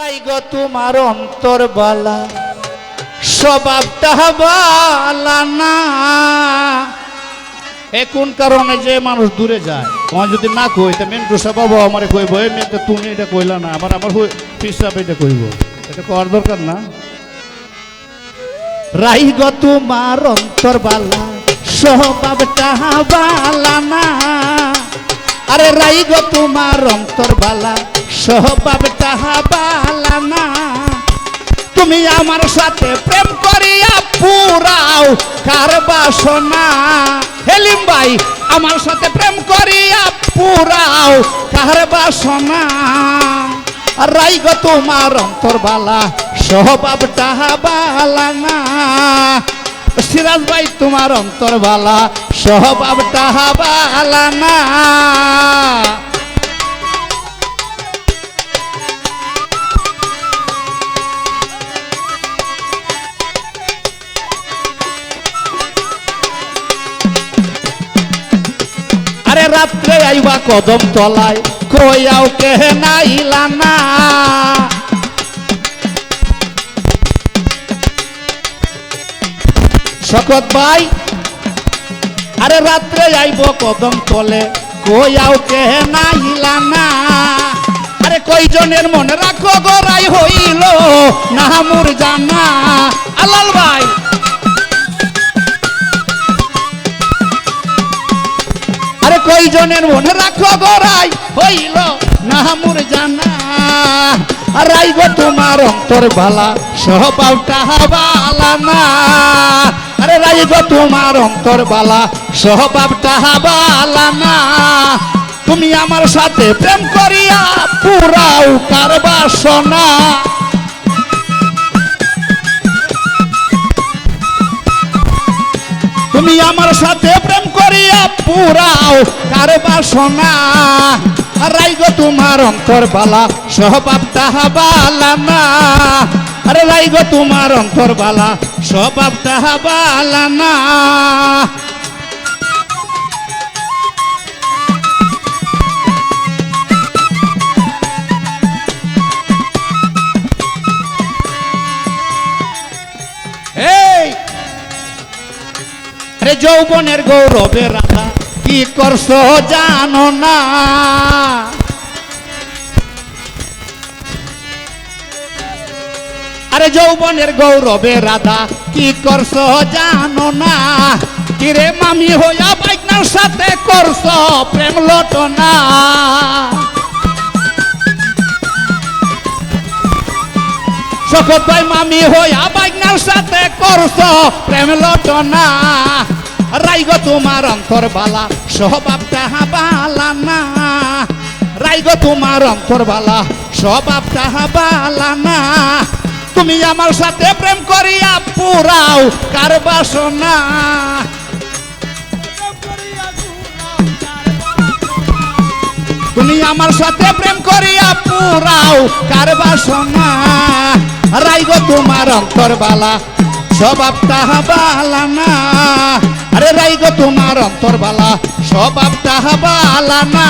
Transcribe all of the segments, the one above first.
রাই গো তোমার অন্তর বালা স্বভাবটা বালা না। এ কোন কারণে যে মানুষ দূরে যায়? তোমার যদি না কই তা মেন টুসা বাবা আমার কইব এই মেয়ে তুমি এটা কইলা না আবার আমার পিসাব এটা কইব। এটা করার দরকার না। রাই গো তোমার অন্তর বালা স্বভাবটা বালা না। আরে রাই গো তোমার অন্তর বালা স্বভাবটা বালা আমার সাথে প্রেম করিয়া পুরাও কার বাসনা? হেলিম ভাই, আমার সাথে প্রেম করিয়া পুরাও কার বাসনা? রাই গো তোমার অন্তর বালা স্বভাবটা বালা না। সিরাজ ভাই, তোমার অন্তর বালা স্বভাবটা বালা না। রাত্রে আইবা কদম তলায়, কইয়াও কে নাইলা না শকত ভাই, আরে রাত্রে আইব কদম তলে, কইয়াও কে নাইলা না আরে কয়জনের মনে রাখো গড়াই হইল না মুর জানা। কয়জনের মনে রাখো গড়াই হইল না মুর জানা। রাইব তোমার অন্তর বালা সহপাউটা বালা না। আরে রাইব তোমার অন্তর বালা সহপাবটা বালা না। তুমি আমার সাথে প্রেম করিয়া পুরাও কার বাসনা। পুরাও কার বাসনা? রাই গো তোমার অন্তর বালা স্বভাবটা বালা না। আরে রাই গো তোমার অন্তর বালা স্বভাবটা বালা না। যৌবনের গৌরবে রাধা কি করছ জানো না? আরে যৌবনের গৌরবে রাধা, কি করছ জানো না? কিরে মামি হইয়া বাইকনার সাথে করছ প্রেম লটনা? শকত ভাই মামি হইয়া বাইকনার সাথে করছ প্রেম লটনা। রাইগ তোমার অন্তর বালা স্বভাবটা বালা না। রাইগ তোমার অন্তর বালা স্বভাবটা বালা না। তুমি আমার সাথে প্রেম করিয়া পুরাও কার বাসনা। তুমি আমার সাথে প্রেম করিয়া পুরাও কার বাসনা। রাইগো তোমার অন্তর বালা স্বভাবটা বালা না। রাইগো তোমার অন্তর স্বভাব তাহা বালা না।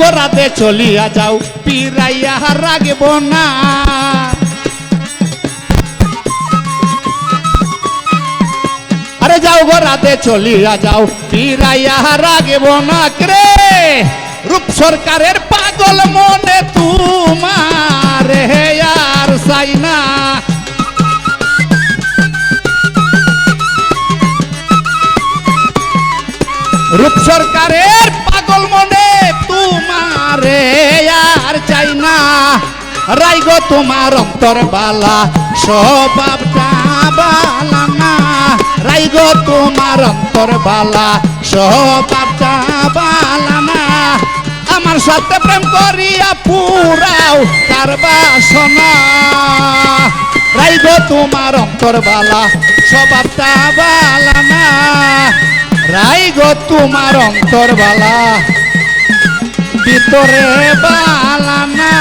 যাও গো রাতে চলিয়া যাও, পিরাইয়া রাগব না। আরে যাও গো রাতে চলিয়া যাও, পিরাইয়া রাগব না রে রূপ সরকারের পাগল মনে তোমার হে আর চাই না। রূপ সরকারের রাইগো তোমার অন্তর বালা স্বভাবটা বালা না। রাইগো তোমার অন্তর বালা স্বভাবটা বালা না। আমার সাথে প্রেম করিয়া পুরাও কার বাসনা। রাইগো তোমার অন্তর বালা স্বভাবটা বালা না। রাই গো তোমার অন্তর বালা, ভিতরে বালা না।